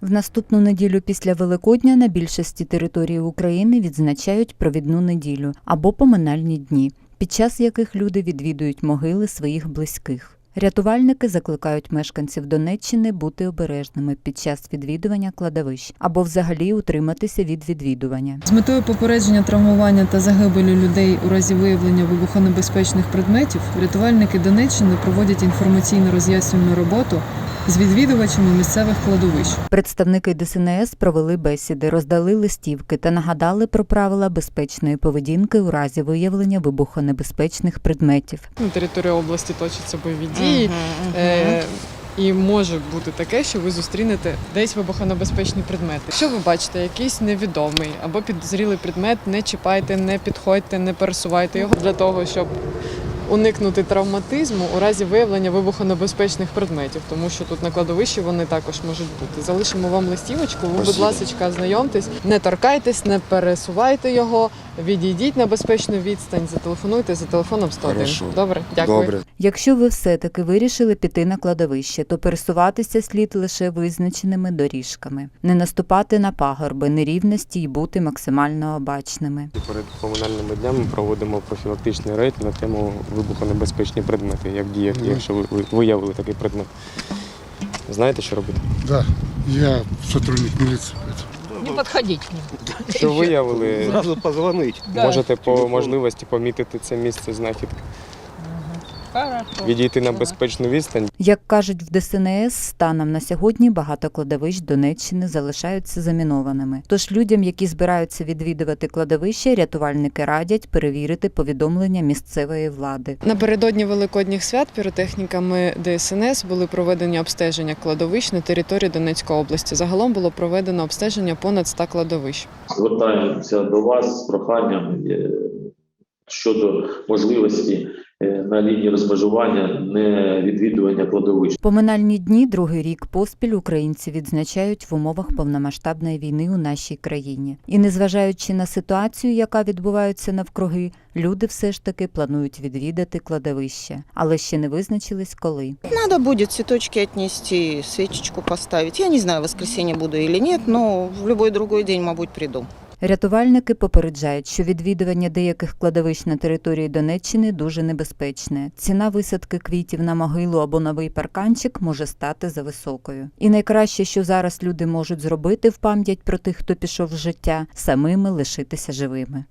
В наступну неділю після Великодня на більшості території України відзначають провідну неділю або поминальні дні, під час яких люди відвідують могили своїх близьких. Рятувальники закликають мешканців Донеччини бути обережними під час відвідування кладовищ або взагалі утриматися від відвідування. З метою попередження травмування та загибелі людей у разі виявлення вибухонебезпечних предметів рятувальники Донеччини проводять інформаційно роз'яснювальну роботу з відвідувачами місцевих кладовищ. Представники ДСНС провели бесіди, роздали листівки та нагадали про правила безпечної поведінки у разі виявлення вибухонебезпечних предметів. на території області точаться бойові дії. Е, і може бути таке, що ви зустрінете десь вибухонебезпечні предмети. Якщо ви бачите якийсь невідомий або підозрілий предмет, не чіпайте, не підходьте, не пересувайте його для того, щоб уникнути травматизму у разі виявлення вибухонебезпечних предметів, тому що тут на кладовищі вони також можуть бути. Залишимо вам листівочку. Ви, будь ласка, знайомтесь, не торкайтесь, не пересувайте його, відійдіть на безпечну відстань, зателефонуйте за телефоном 101. Хорошо. Добре, дякую. Добре. Якщо ви все-таки вирішили піти на кладовище, то пересуватися слід лише визначеними доріжками, не наступати на пагорби, нерівності і бути максимально обачними. Перед комунальними днями проводимо профілактичний рейд на тему вибухонебезпечні предмети. Як діяти, якщо ви ви виявили такий предмет. Знаєте, що робити? Да, я сотрудник поэтому. Не подходить к ним. Що виявили, Зразу позвонить. можете по можливості помітити це місце знахідки. Відійти на безпечну відстань. Як кажуть в ДСНС, станом на сьогодні багато кладовищ Донеччини залишаються замінованими. Тож людям, які збираються відвідувати кладовище, рятувальники радять перевірити повідомлення місцевої влади. Напередодні великодніх свят піротехніками ДСНС були проведені обстеження кладовищ на території Донецької області. Загалом було проведено обстеження понад 100 кладовищ. звертаємося до вас з проханням е, щодо можливості на лінії розмежування не відвідування кладовищ. Поминальні дні другий рік поспіль українці відзначають в умовах повномасштабної війни у нашій країні. І незважаючи на ситуацію, яка відбувається навкруги, люди все ж таки планують відвідати кладовище, але ще не визначились коли. Надо будет цветочки отнести, свечечку поставить. Я не знаю, в воскресенье буду или нет, но в любой другой день, мабуть, приду. Рятувальники попереджають, що відвідування деяких кладовищ на території Донеччини дуже небезпечне. Ціна висадки квітів на могилу або новий парканчик може стати зависокою. І найкраще, що зараз люди можуть зробити в пам'ять про тих, хто пішов з життя, самими лишитися живими.